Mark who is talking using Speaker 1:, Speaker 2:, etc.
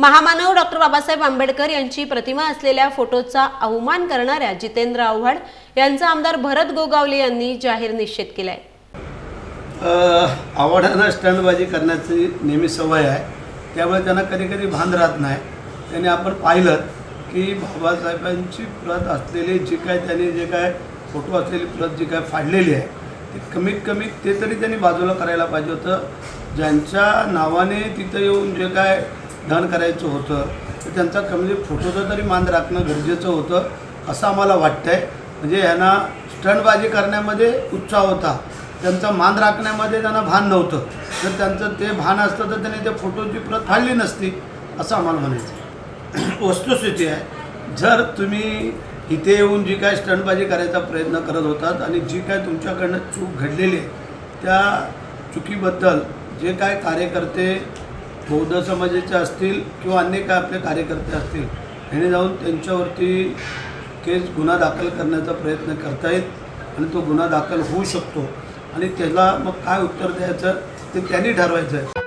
Speaker 1: महामानव डॉक्टर बाबासाहेब आंबेडकर यांची प्रतिमा असलेल्या फोटोचा अवमान करणाऱ्या जितेंद्र आव्हाड यांचा आमदार भरत गोगावले यांनी जाहीर निषेध केलाय.
Speaker 2: आव्हाडांना आवडानं करण्याची नेहमी सवय आहे. त्यामुळे त्यांना कधी कधी भान राहत नाही. त्याने आपण पाहिलं की बाबासाहेबांची प्रत असलेली जी काय त्यांनी जे काय फोटो असलेली प्रत जी काय फाडलेली आहे ती कमीत कमी ते तरी त्यांनी बाजूला करायला पाहिजे होतं. ज्यांच्या नावाने तिथं येऊन जे काय दान करायचं होतं तर त्यांचा कमी फोटोचं तरी मान राखणं गरजेचं होतं असं आम्हाला वाटतंय. म्हणजे यांना स्टंटबाजी करण्यामध्ये उत्साह होता. त्यांचा मान राखण्यामध्ये त्यांना भान नव्हतं. जर त्यांचं ते भान असतं तर त्यांनी त्या फोटोची प्रत फाडली नसती असं आम्हाला म्हणायचं वस्तुस्थिती आहे. जर तुम्ही इथे येऊन जी काय स्टंटबाजी करायचा प्रयत्न करत होतात आणि जी काय तुमच्याकडनं चूक घडलेली आहे त्या चुकीबद्दल जे काय कार्यकर्ते बौद्ध समाजाचे असतील किंवा अन्य काय आपले कार्यकर्ते असतील ह्याने जाऊन त्यांच्यावरती केस गुन्हा दाखल करण्याचा प्रयत्न करतायत आणि तो गुन्हा दाखल होऊ शकतो. आणि त्याला मग काय उत्तर द्यायचं ते त्यांनी ठरवायचं आहे